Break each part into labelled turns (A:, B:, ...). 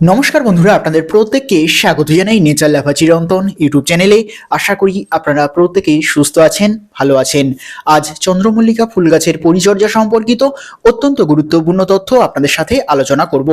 A: নমস্কার বন্ধুরা, আপনাদের প্রত্যেককে স্বাগত জানাই নেচার লেখা চিরন্তন ইউটিউব চ্যানেলে। আশা করি আপনারা প্রত্যেকেই সুস্থ আছেন, ভালো আছেন। আজ চন্দ্রমল্লিকা ফুল গাছের পরিচর্যা সম্পর্কিত অত্যন্ত গুরুত্বপূর্ণ তথ্য আপনাদের সাথে আলোচনা করব।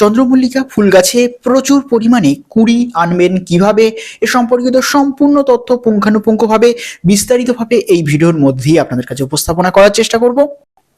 A: চন্দ্রমল্লিকা ফুল গাছে প্রচুর পরিমাণে কুড়ি আনবেন কীভাবে? এ সম্পর্কিত সম্পূর্ণ তথ্য পুঙ্খানুপুঙ্খভাবে বিস্তারিতভাবে এই ভিডিওর মধ্যেই আপনাদের কাছে উপস্থাপনা করার চেষ্টা করব।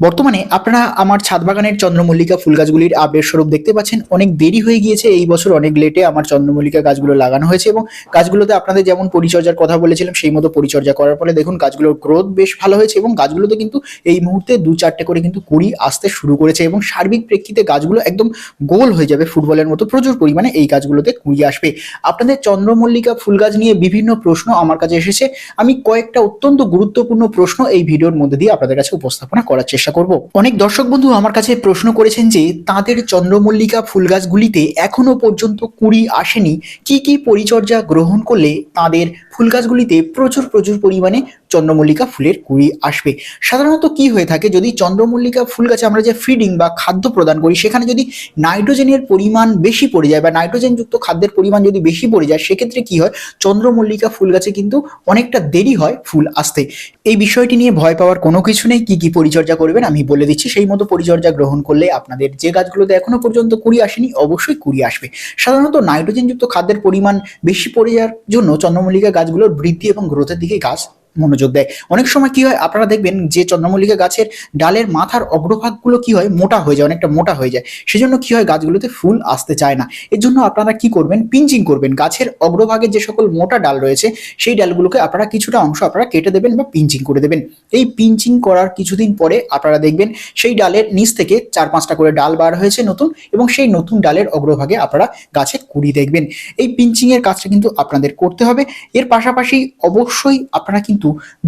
A: বর্তমানে আপনারা আমার ছাদ বাগানের চন্দ্রমল্লিকা ফুল গাছগুলির আপডেট স্বরূপ দেখতে পাচ্ছেন। অনেক দেরি হয়ে গিয়েছে, এই বছর অনেক লেটে আমার চন্দ্রমল্লিকা গাছগুলো লাগানো হয়েছে এবং গাছগুলোতে আপনাদের যেমন পরিচর্যার কথা বলেছিলাম, সেই মতো পরিচর্যা করার ফলে দেখুন গাছগুলোর গ্রোথ বেশ ভালো হয়েছে এবং গাছগুলোতে কিন্তু এই মুহূর্তে দু চারটে করে কিন্তু কুড়ি আসতে শুরু করেছে এবং সার্বিক প্রেক্ষিতে গাছগুলো একদম গোল হয়ে যাবে ফুটবলের মতো, প্রচুর পরিমাণে এই গাছগুলোতে কুড়ি আসবে। আপনাদের চন্দ্রমল্লিকা ফুল গাছ নিয়ে বিভিন্ন প্রশ্ন আমার কাছে এসেছে। আমি কয়েকটা অত্যন্ত গুরুত্বপূর্ণ প্রশ্ন এই ভিডিওর মধ্যে দিয়ে আপনাদের কাছে উপস্থাপনা করার চেষ্টা করব। অনেক দর্শক বন্ধু আমার কাছে প্রশ্ন করেছেন যে, তাদের চন্দ্রমল্লিকা ফুল গাছগুলিতে এখনও পর্যন্ত কুড়ি আসেনি। কি কি পরিচর্যা গ্রহণ করলে তাদের ফুল গাছগুলিতে প্রচুর প্রচুর পরিমাণে চন্দ্রমল্লিকা ফুলের কুড়ি আসবে? সাধারণত কি হয়ে থাকে, যদি চন্দ্রমল্লিকা ফুল গাছে আমরা যে ফিডিং বা খাদ্য প্রদান করি, সেখানে যদি নাইট্রোজেনের পরিমাণ বেশি পড়ে যায় বা নাইট্রোজেনযুক্ত খাদ্যের পরিমাণ যদি বেশি পড়ে যায়, সেক্ষেত্রে কি হয়? চন্দ্রমল্লিকা ফুল গাছে কিন্তু অনেকটা দেরি হয় ফুল আসতে। এই বিষয়টি নিয়ে ভয় পাওয়ার কোনো কিছু নেই। কি কি পরিচর্যা করবেন আমি বলে দিচ্ছি, সেই মতো পরিচর্যা গ্রহণ করলে আপনাদের যে গাছগুলোতে এখনও পর্যন্ত কুড়ি আসেনি, অবশ্যই কুড়ি আসবে। সাধারণত নাইট্রোজেনযুক্ত খাদ্যের পরিমাণ বেশি পড়ে যাওয়ার জন্য চন্দ্রমল্লিকা গাছগুলোর বৃদ্ধি এবং গ্রোথের দিকে গাছ মনোযোগ দেয়। অনেক সময় কি হয়, আপনারা দেখবেন যে চন্দ্রমল্লিকা গাছের ডালের মাথার অগ্রভাগগুলো কি হয়, মোটা হয়ে যায়, অনেকটা মোটা হয়ে যায়। সেজন্য কি হয়, গাছগুলোতে ফুল আসতে চায় না। এর জন্য আপনারা কি করবেন, পিঞ্চিং করবেন। গাছের অগ্রভাগে যে সকল মোটা ডাল রয়েছে, সেই ডালগুলোকে আপনারা কিছুটা অংশ আপনারা কেটে দেবেন বা পিঞ্চিং করে দেবেন। এই পিঞ্চিং করার কিছুদিন পরে আপনারা দেখবেন, সেই ডালের নিচ থেকে চার পাঁচটা করে ডাল বার হয়েছে নতুন এবং সেই নতুন ডালের অগ্রভাগে আপনারা গাছে কুড়ি দেখবেন। এই পিঞ্চিং এর কাজটা কিন্তু আপনাদের করতে হবে। এর পাশাপাশি অবশ্যই আপনারা কিন্তু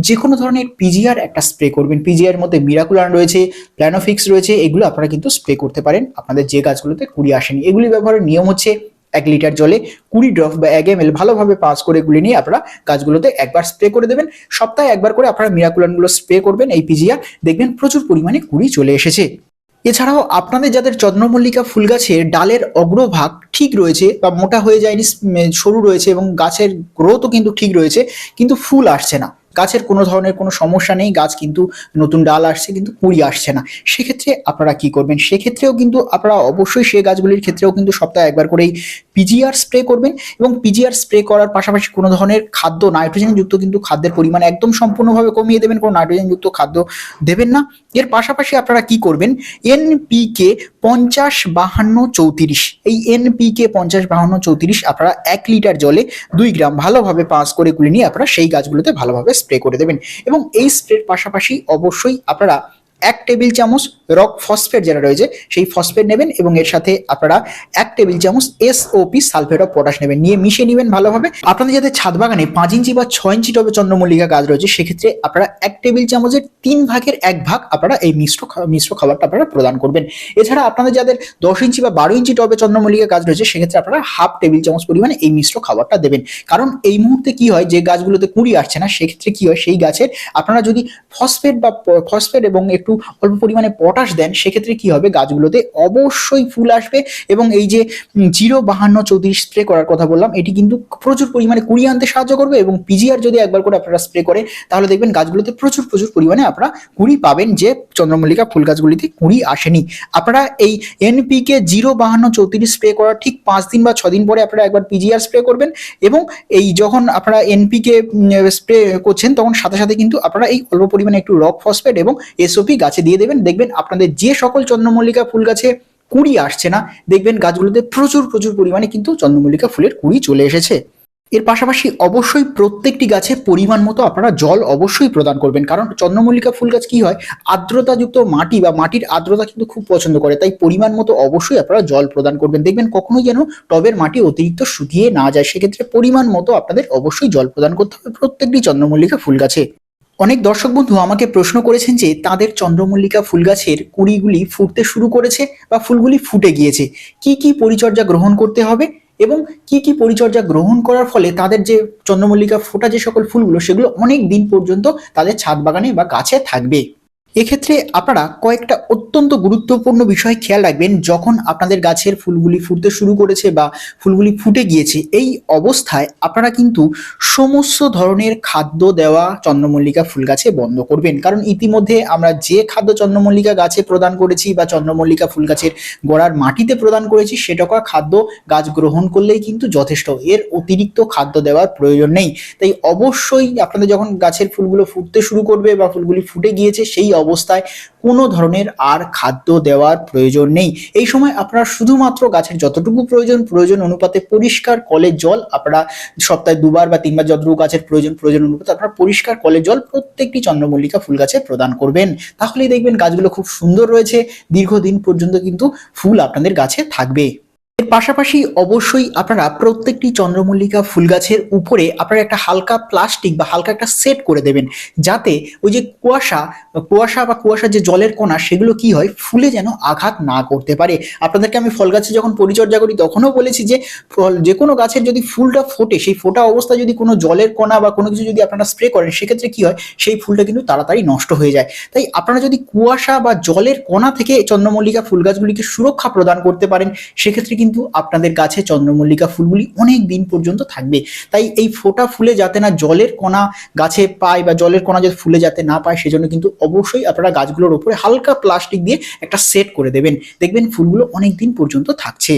A: যে কোনো ধরনের পিজিআর একটা স্প্রে করবেন। পিজিআর মধ্যে মিরাকুলান রয়েছে প্ল্যানোফিক্স রয়েছে, এগুলো আপনারা কিন্তু স্প্রে করতে পারেন। আপনাদের যে গাছগুলোতে কুড়ি আসেনি, এগুলি ব্যবহারের নিয়ম হচ্ছে এক লিটার জলে কুড়ি ড্রপ বা এক এম এল ভালোভাবে পাস করে গুলি নিয়ে আপনারা গাছগুলোতে একবার স্প্রে করে দেবেন। সপ্তাহে একবার করে আপনারা মিরাকুলানগুলো স্প্রে করবেন এই পিজিআর দেখবেন প্রচুর পরিমাণে কুড়ি চলে এসেছে। এছাড়াও আপনাদের যাদের চন্দ্রমল্লিকা ফুল গাছের ডালের অগ্রভাগ ঠিক রয়েছে বা মোটা হয়ে যায়নি সরু রয়েছে এবং গাছের গ্রোথও কিন্তু ঠিক রয়েছে, কিন্তু ফুল আসছে না। গাছের কোনো ধরনের কোনো সমস্যা নেই, গাছ কিন্তু নতুন ডাল আসছে, কিন্তু কুড়ি আসছে না। সেক্ষেত্রে আপনারা কি করবেন সেক্ষেত্রেও কিন্তু আপনারা অবশ্যই সে গাছগুলির ক্ষেত্রেও কিন্তু সপ্তাহে একবার করেই পিজিআর স্প্রে করবেন এবং পিজিআর স্প্রে করার পাশাপাশি কোনো ধরনের খাদ্য নাইট্রোজেনযুক্ত কিন্তু খাদ্যের পরিমাণ একদম সম্পূর্ণভাবে কমিয়ে দেবেন, কোনো নাইট্রোজেনযুক্ত খাদ্য দেবেন না। এর পাশাপাশি আপনারা কি করবেন এনপিকে পঞ্চাশ বাহান্ন চৌত্রিশ, এই এনপিকে পঞ্চাশ বাহান্ন চৌত্রিশ আপনারা এক লিটার জলে দুই গ্রাম ভালোভাবে পাস করে গুলি নিয়ে আপনারা সেই গাছগুলোতে ভালোভাবে স্প্রে করে দেবেন। এবং এই স্প্রের পাশাপাশি অবশ্যই আপনারা এক টেবিল চামচ রক ফসফেট যেটা রয়েছে, সেই ফসফেট নেবেন এবং এর সাথে আপনারা এক টেবিল চামচ এসওপি সালফেট অফ পটাশ নেবেন। নিয়ে মিশিয়ে নেবেন ভালোভাবে। আপনাদের যাদের ছাদ বাগানে পাঁচ ইঞ্চি বা ছয় ইঞ্চি টবে চন্দ্রমল্লিকা গাছ রয়েছে, সেক্ষেত্রে আপনারা এক টেবিল চামচের তিন ভাগের এক ভাগ আপনারা এই মিশ্র মিশ্র খাবারটা আপনারা প্রদান করবেন। এছাড়া আপনাদের যাদের দশ ইঞ্চি বা বারো ইঞ্চি টবে চন্দ্রমল্লিকা গাছ রয়েছে, সেক্ষেত্রে আপনারা হাফ টেবিল চামচ পরিমাণে এই মিশ্র খাবারটা দেবেন। কারণ এই মুহূর্তে কি হয়, যে গাছগুলোতে কুড়ি আসছে না, সেক্ষেত্রে কি হয়, সেই গাছের আপনারা যদি ফসফেট বা ফসফেট এবং একটু অল্প পরিমাণে পটাশ দেন, সেক্ষেত্রে কি হবে? গাছগুলোতে অবশ্যই ফুল আসবে এবং এই যে জিরো বাহান্ন চৌত্রিশ স্প্রে করার কথা বললাম, এটি কিন্তু প্রচুর পরিমাণে কুড়ি আনতে সাহায্য করবে এবং পিজিআর যদি একবার করে আপনারা স্প্রে করে, তাহলে দেখবেন গাছগুলোতে প্রচুর প্রচুর পরিমাণে আপনারা কুড়ি পাবেন যে চন্দ্রমল্লিকা ফুল গাছগুলিতে কুড়ি আসেনি। আপনারা এই এনপিকে জিরো বাহান্ন চৌত্রিশ স্প্রে করার ঠিক পাঁচ দিন বা ছদিন পরে আপনারা একবার পিজিআর স্প্রে করবেন এবং এই যখন আপনারা এনপিকে স্প্রে করছেন, তখন সাথে সাথে কিন্তু আপনারা এই অল্প পরিমাণে একটু রক ফসফেট এবং এসওপি গাছে দিয়ে দেবেন, দেখবেন আপনাদের যে সকল চন্দ্রমল্লিকা ফুল গাছে কুড়ি আসছে না, দেখবেন গাছগুলোতে প্রচুর প্রচুর পরিমাণে কিন্তু চন্দ্রমল্লিকা ফুলের কুড়ি চলে এসেছে। এর পাশাপাশি অবশ্যই প্রত্যেকটি গাছে পরিমাণ মতো আপনারা জল অবশ্যই প্রদান করবেন, কারণ চন্দ্রমল্লিকা ফুল গাছ কি হয়, আর্দ্রতাযুক্ত মাটি বা মাটির আর্দ্রতা কিন্তু খুব পছন্দ করে, তাই পরিমাণ মতো অবশ্যই আপনারা জল প্রদান করবেন। দেখবেন কখনোই যেন টবের মাটি অতিরিক্ত শুকিয়ে না যায়, সেক্ষেত্রে পরিমাণ মতো আপনাদের অবশ্যই জল প্রদান করতে হবে প্রত্যেকটি চন্দ্রমল্লিকা ফুল গাছে। অনেক দর্শক বন্ধু আমাকে প্রশ্ন করেছেন যে তাদের চন্দ্রমল্লিকা ফুল গাছের কুড়িগুলি ফুটতে শুরু করেছে বা ফুলগুলি ফুটে গিয়েছে। কি কি পরিচর্যা গ্রহণ করতে হবে এবং কি কি পরিচর্যা গ্রহণ করার ফলে তাদের যে চন্দ্রমল্লিকা ফোটা যে সকল ফুলগুলো সেগুলো অনেক দিন পর্যন্ত তাদের ছাদ বাগানে বা গাছে থাকবে। এক্ষেত্রে আপনারা কয়েকটা অত্যন্ত গুরুত্বপূর্ণ বিষয় খেয়াল রাখবেন যখন আপনাদের গাছের ফুলগুলি ফুটতে শুরু করেছে বা ফুলগুলি ফুটে গিয়েছে। এই অবস্থায় আপনারা কিন্তু সমস্ত ধরনের খাদ্য দেওয়া চন্দ্রমল্লিকা ফুল গাছে বন্ধ করবেন। কারণ ইতিমধ্যে আমরা যে খাদ্য চন্দ্রমল্লিকা গাছে প্রদান করেছি বা চন্দ্রমল্লিকা ফুল গাছের গোড়ার মাটিতে প্রদান করেছি সেটকা খাদ্য গাছ গ্রহণ করলেই কিন্তু যথেষ্ট। এর অতিরিক্ত খাদ্য দেওয়ার প্রয়োজন নেই। তাই অবশ্যই আপনাদের যখন গাছের ফুলগুলো ফুটতে শুরু করবে বা ফুলগুলি ফুটে গিয়েছে, সেই অবস্থায় কোনো ধরনের আর খাদ্য দেওয়ার প্রয়োজন নেই। এই সময় আপনারা শুধুমাত্র গাছের যতটুকু প্রয়োজন প্রয়োজন অনুপাতে পরিষ্কার কলের জল, আপনারা সপ্তাহে দুবার বা তিনবার যতটুকু গাছের প্রয়োজন প্রয়োজন অনুপাতে আপনারা পরিষ্কার কলের জল প্রত্যেকটি চন্দ্রমল্লিকা ফুল গাছে প্রদান করবেন। তাহলেই দেখবেন গাছগুলো খুব সুন্দর রয়েছে। দীর্ঘদিন পর্যন্ত কিন্তু ফুল আপনাদের গাছে থাকবে। এর পাশাপাশি অবশ্যই আপনারা প্রত্যেকটি চন্দ্রমল্লিকা ফুল গাছের উপরে আপনারা একটা হালকা প্লাস্টিক বা হালকা একটা সেট করে দেবেন। যাতে ওই যে কুয়াশা কুয়াশা বা কুয়াশার যে জলের কণা, সেগুলো কি হয়? ফুলে যেন আঘাত না করতে পারে। আপনাদেরকে আমি ফল গাছে যখন পরিচর্যা করি, তখনও বলেছি যে, ফল, যে কোনো গাছের যদি ফুলটা ফোটে, সেই ফোটা অবস্থায় যদি কোনো জলের কণা বা কোনো কিছু যদি আপনারা স্প্রে করেন, সেক্ষেত্রে কি হয়? সেই ফুলটা কিন্তু তাড়াতাড়ি নষ্ট হয়ে যায়। তাই আপনারা যদি কুয়াশা বা জলের কণা থেকে চন্দ্রমল্লিকা ফুল গাছগুলিকে সুরক্ষা প্রদান করতে পারেন, সেক্ষেত্রে কিন্তু আপনাদের গাছে চন্দ্রমল্লিকা ফুলগুলি অনেক দিন পর্যন্ত থাকবে। তাই এই ফোটা ফুলে যাতে না জলের কণা গাছে পায় বা জলের কণা যাতে ফুলে যাতে না পায় সেজন্য কিন্তু অবশ্যই আপনারা গাছগুলোর উপরে হালকা প্লাস্টিক দিয়ে একটা সেট করে দেবেন। দেখবেন ফুলগুলো অনেক দিন পর্যন্ত থাকছে।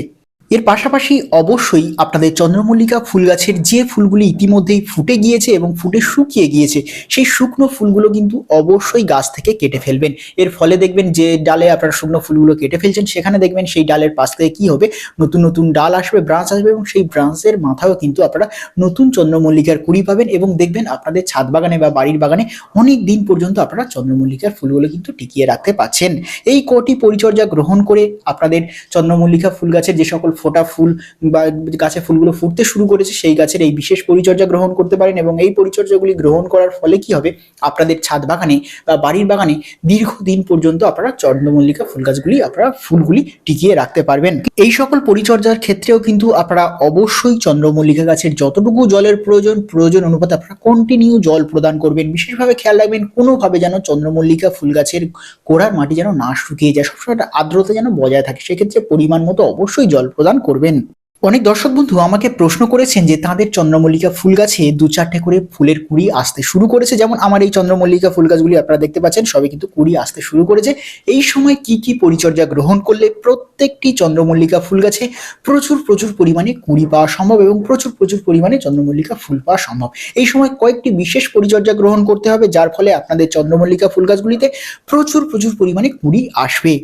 A: এর পাশাপাশি অবশ্যই আপনাদের চন্দ্রমল্লিকা ফুল গাছের যে ফুলগুলি ইতিমধ্যেই ফুটে গিয়েছে এবং ফুটে শুকিয়ে গিয়েছে, সেই শুকনো ফুলগুলো কিন্তু অবশ্যই গাছ থেকে কেটে ফেলবেন। এর ফলে দেখবেন যে ডালে আপনারা শুকনো ফুলগুলো কেটে ফেলছেন, সেখানে দেখবেন সেই ডালের পাশ থেকে কি হবে? নতুন নতুন ডাল আসবে, ব্রাঞ্চ আসবে এবং সেই ব্রাঞ্চের মাথাও কিন্তু আপনারা নতুন চন্দ্রমল্লিকার কুড়ি পাবেন এবং দেখবেন আপনাদের ছাদ বাগানে বা বাড়ির বাগানে অনেক দিন পর্যন্ত আপনারা চন্দ্রমল্লিকার ফুলগুলো কিন্তু টিকিয়ে রাখতে পাচ্ছেন এই কটি পরিচর্যা গ্রহণ করে আপনাদের চন্দ্রমল্লিকা ফুল গাছের যে সকল ফোটা ফুল বা গাছে ফুলগুলো ফুটতে শুরু করেছে, সেই গাছের এই বিশেষ পরিচর্যা গ্রহণ করতে পারেন এবং এই পরিচর্যাগুলি গ্রহণ করার ফলে কি হবে? আপনাদের ছাদ বাগানে বা বাড়ির বাগানে দীর্ঘদিন পর্যন্ত আপনারা চন্দ্রমল্লিকা ফুল গাছগুলি, আপনারা ফুলগুলি টিকিয়ে রাখতে পারবেন। এই সকল পরিচর্যার ক্ষেত্রেও কিন্তু আপনারা অবশ্যই চন্দ্রমল্লিকা গাছের যতটুকু জলের প্রয়োজন প্রয়োজন অনুপাতে আপনারা কন্টিনিউ জল প্রদান করবেন। বিশেষভাবে খেয়াল রাখবেন কোনোভাবে যেন চন্দ্রমল্লিকা ফুল গাছের গোড়ার মাটি যেন না শুকিয়ে যায়, সবসময় একটা আর্দ্রতা যেন বজায় থাকে। সেক্ষেত্রে পরিমাণ মতো অবশ্যই জল প্রদান করবেন। অনেক দর্শক বন্ধু আমাকে প্রশ্ন করেছেন যে তাদের চন্দ্রমল্লিকা ফুল গাছে দু চারটে করে ফুলের কুড়ি আসতে শুরু করেছে। যেমন আমার এই চন্দ্রমল্লিকা ফুল গাছগুলি আপনারা দেখতে পাচ্ছেন সবে কিন্তু কুড়ি আসতে শুরু করেছে। এই সময় কি কি পরিচর্যা গ্রহণ করলে প্রত্যেকটি চন্দ্রমল্লিকা ফুল গাছে প্রচুর প্রচুর পরিমাণে কুড়ি পাওয়া সম্ভব এবং প্রচুর প্রচুর পরিমাণে চন্দ্রমল্লিকা ফুল পাওয়া সম্ভব? এই সময় কয়েকটি বিশেষ পরিচর্যা গ্রহণ করতে হবে, যার ফলে আপনাদের চন্দ্রমল্লিকা ফুল গাছগুলিতে প্রচুর প্রচুর পরিমাণে কুড়ি আসবে।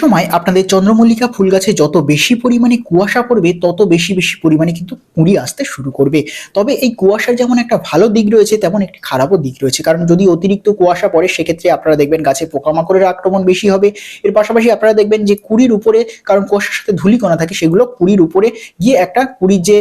A: সময় আপনাদের চন্দ্রমল্লিকা ফুল গাছে যত বেশি পরিমাণে কুয়াশা পড়বে, তত বেশি বেশি পরিমাণে কিন্তু কুঁড়ি আসতে শুরু করবে। তবে এই কুয়াশার যেমন একটা ভালো দিক রয়েছে, তেমন একটি খারাপও দিক রয়েছে। কারণ যদি অতিরিক্ত কুয়াশা পড়ে, সেক্ষেত্রে আপনারা দেখবেন গাছে পোকামাকড়ের আক্রমণ বেশি হবে। এর পাশাপাশি আপনারা দেখবেন যে কুড়ির উপরে, কারণ কুয়াশার সাথে ধুলিকণা থাকে, সেগুলো কুড়ির উপরে গিয়ে একটা কুড়ির যে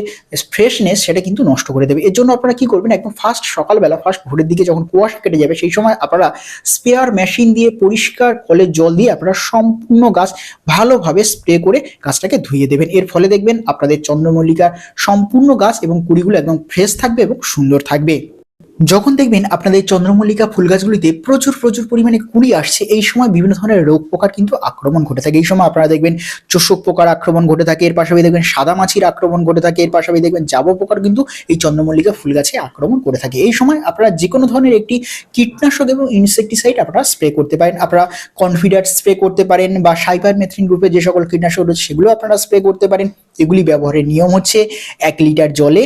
A: ফ্রেশনেস সেটা কিন্তু নষ্ট করে দেবে। এর জন্য আপনারা কি করবেন, একদম ফার্স্ট সকালবেলা, ফার্স্ট ভোরের দিকে যখন কুয়াশা কেটে যাবে, সেই সময় আপনারা স্পেয়ার মেশিন দিয়ে পরিষ্কার কলের জল দিয়ে আপনারা সম্পূর্ণ গাছ ভালোভাবে স্প্রে করে গাছটাকে ধুয়ে দেবেন। এর ফলে দেখবেন আপনাদের চন্দ্রমল্লিকার সম্পূর্ণ গাছ এবং কুড়িগুলো একদম ফ্রেশ থাকবে এবং সুন্দর থাকবে। যখন দেখবেন আপনাদের চন্দ্রমল্লিকা ফুল গাছগুলিতে প্রচুর প্রচুর পরিমাণে কুড়ি আসছে, এই সময় বিভিন্ন ধরনের রোগ পোকার কিন্তু আক্রমণ ঘটে থাকে। এই সময় আপনারা দেখবেন চোষক পোকার আক্রমণ ঘটে থাকে, এর পাশাপাশি দেখবেন সাদা মাছির আক্রমণ ঘটে থাকে, এর পাশাপাশি দেখবেন জাব পোকার কিন্তু এই চন্দ্রমল্লিকা ফুল গাছে আক্রমণ করে থাকে। এই সময় আপনারা যে কোনো ধরনের একটি কীটনাশক এবং ইনসেকটিসাইড আপনারা স্প্রে করতে পারেন। আপনারা কনফিডার স্প্রে করতে পারেন বা সাইপার মেথ্রিন গ্রুপে যে সকল কীটনাশক রয়েছে, সেগুলো আপনারা স্প্রে করতে পারেন। এগুলি ব্যবহারের নিয়ম হচ্ছে এক লিটার জলে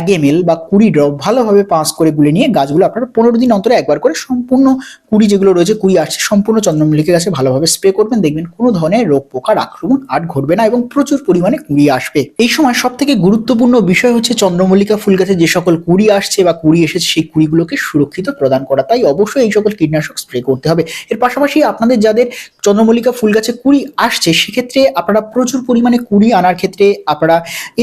A: এক এম বা কুড়ি ড্রপ ভালোভাবে পাঁচ করে গুলে নিয়ে গাছগুলো আপনারা পনেরো দিন অন্তরে একবার করে সম্পূর্ণ কুড়ি যেগুলো রয়েছে, কুড়ি আসছে, সম্পূর্ণ চন্দ্রমল্লিকা গাছে ভালোভাবে স্প্রে করবেন, দেখবেন কোনো ধরনের রোগ, পোকার আক্রমণ আর ঘটবে না এবং প্রচুর পরিমাণে কুড়ি আসবে। এই সময় সব থেকে গুরুত্বপূর্ণ বিষয় হচ্ছে চন্দ্রমল্লিকা ফুল গাছে যে সকল কুড়ি আসছে বা কুড়ি এসেছে, সেই কুড়িগুলোকে সুরক্ষিত প্রদান করা। তাই অবশ্যই এই সকল কীটনাশক স্প্রে করতে হবে। এর পাশাপাশি আপনাদের যাদের চন্দ্রমল্লিকা ফুল গাছে কুড়ি আসছে, সেক্ষেত্রে আপনারা প্রচুর পরিমাণে কুড়ি আনার ক্ষেত্রে আপনারা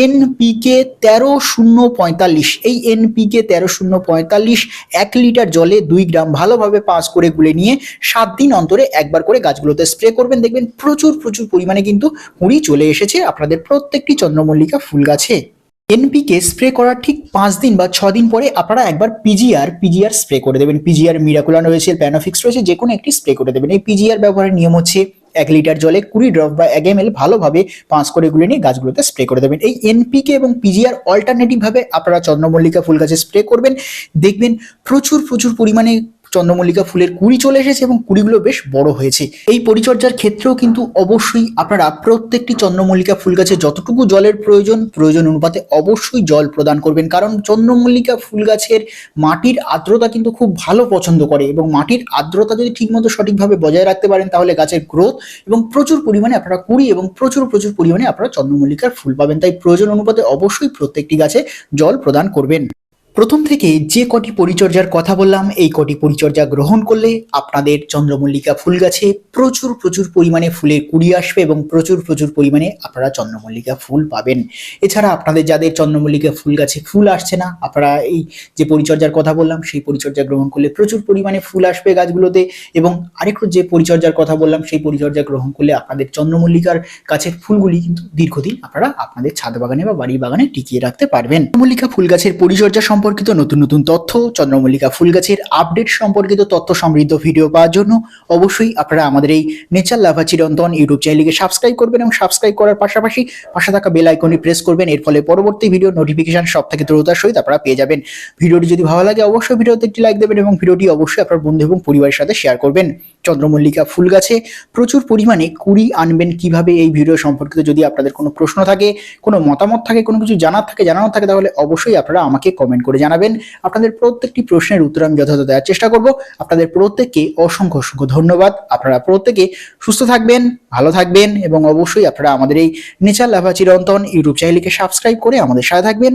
A: এনপিকে তেরো শূন্য পঁয়তাল্লিশ, এই এনপিকে তেরো শূন্য পঁয়তাল্লিশ চুয়াল্লিশ এক লিটার জলে দুই গ্রাম ভালোভাবে পাঁচ করে গুলে নিয়ে সাত দিন অন্তরে একবার করে গাছগুলোতে স্প্রে করবেন। দেখবেন প্রচুর প্রচুর পরিমাণে কিন্তু কুঁড়ি চলে এসেছে আপনাদের প্রত্যেকটি চন্দ্রমল্লিকা ফুল গাছে। এনপিকে স্প্রে করার ঠিক পাঁচ দিন বা ছ দিন পরে আপনারা একবার পিজিআর পিজিআর স্প্রে করে দেবেন। পিজিআর মিরাকুলান রয়েছে প্যানোফিক্স রয়েছে যে কোনো একটি স্প্রে করে দেবেন। এই পিজিআর ব্যবহারের নিয়ম হচ্ছে এক লিটার জলে কুড়ি ড্রপ বা এক এম এল ভালোভাবে পাঁচ করে গুলি নিয়ে গাছগুলোতে স্প্রে করে দেবেন। এই এনপিকে এবং পিজিআর অল্টারনেটিভভাবে আপনারা চন্দ্রমল্লিকা ফুল গাছে স্প্রে করবেন। দেখবেন প্রচুর প্রচুর পরিমাণে চন্দ্রমল্লিকা ফুলের কুড়ি চলে এসেছে এবং কুড়িগুলো বেশ বড় হয়েছে। এই পরিচর্যার ক্ষেত্রেও কিন্তু অবশ্যই আপনারা প্রত্যেকটি চন্দ্রমল্লিকা ফুল গাছে যতটুকু জলের প্রয়োজন প্রয়োজন অনুপাতে অবশ্যই জল প্রদান করবেন। কারণ চন্দ্রমল্লিকা ফুল গাছের মাটির আর্দ্রতা কিন্তু খুব ভালো পছন্দ করে এবং মাটির আর্দ্রতা যদি ঠিকমতো সঠিকভাবে বজায় রাখতে পারেন, তাহলে গাছের গ্রোথ এবং প্রচুর পরিমাণে আপনারা কুড়ি এবং প্রচুর প্রচুর পরিমাণে আপনারা চন্দ্রমল্লিকার ফুল পাবেন। তাই প্রয়োজন অনুপাতে অবশ্যই প্রত্যেকটি গাছে জল প্রদান করবেন। প্রথম থেকে যে কটি পরিচর্যার কথা বললাম, এই কটি পরিচর্যা গ্রহণ করলে আপনাদের চন্দ্রমল্লিকা ফুল গাছে প্রচুর প্রচুর পরিমাণে ফুলের কুড়ি আসবে এবং প্রচুর প্রচুর পরিমাণে আপনারা চন্দ্রমল্লিকা ফুল পাবেন। এছাড়া আপনাদের যাদের চন্দ্রমল্লিকা ফুল গাছে ফুল আসছে না, আপনারা এই যে পরিচর্যার কথা বললাম, সেই পরিচর্যা গ্রহণ করলে প্রচুর পরিমাণে ফুল আসবে গাছগুলোতে এবং আরেকটু যে পরিচর্যার কথা বললাম, সেই পরিচর্যা গ্রহণ করলে আপনাদের চন্দ্রমল্লিকার গাছের ফুলগুলি কিন্তু দীর্ঘদিন আপনারা আপনাদের ছাদ বাগানে বা বাড়ি বাগানে টিকিয়ে রাখতে পারবেন। চন্দ্রমল্লিকা ফুল গাছের পরিচর্যা সম্পর্কিত নতুন নতুন তথ্য, চন্দ্রমল্লিকা ফুল গাছের আপডেট সম্পর্কিত তথ্য সমৃদ্ধ ভিডিও পাওয়ার জন্য অবশ্যই আপনারা আমাদের এই নেচার লাভা চিরন্তন ইউটিউব চ্যানেলকে সাবস্ক্রাইব করবেন এবং সাবস্ক্রাইব করার পাশাপাশি পাশে থাকা বেল আইকনটি প্রেস করবেন। এর ফলে পরবর্তী ভিডিও নোটিফিকেশন সব থেকে দ্রুততার সহিত আপনারা পেয়ে যাবেন। ভিডিওটি যদি ভালো লাগে, অবশ্যই ভিডিওতে একটি লাইক দেবেন এবং ভিডিওটি অবশ্যই আপনার বন্ধু এবং পরিবারের সাথে শেয়ার করবেন। চন্দ্রমল্লিকা ফুল গাছে প্রচুর পরিমাণে কুড়ি আনবেন কীভাবে এই ভিডিও সম্পর্কিত যদি আপনাদের কোনো প্রশ্ন থাকে, কোনো মতামত থাকে, কোনো কিছু জানার থাকে জানানোর থাকে, তাহলে অবশ্যই আপনারা আমাকে কমেন্ট করে জানাবেন। আপনাদের প্রত্যেকটি প্রশ্নের উত্তর আমি যথাযথ দেওয়ার চেষ্টা করব। আপনাদের প্রত্যেককে অসংখ্য অসংখ্য ধন্যবাদ। আপনারা প্রত্যেকে সুস্থ থাকবেন, ভালো থাকবেন, এবং অবশ্যই আপনারা আমাদের এই নেচার লাভা চিরন্তন ইউটিউব চ্যানেলকে সাবস্ক্রাইব করে আমাদের সাথে থাকবেন।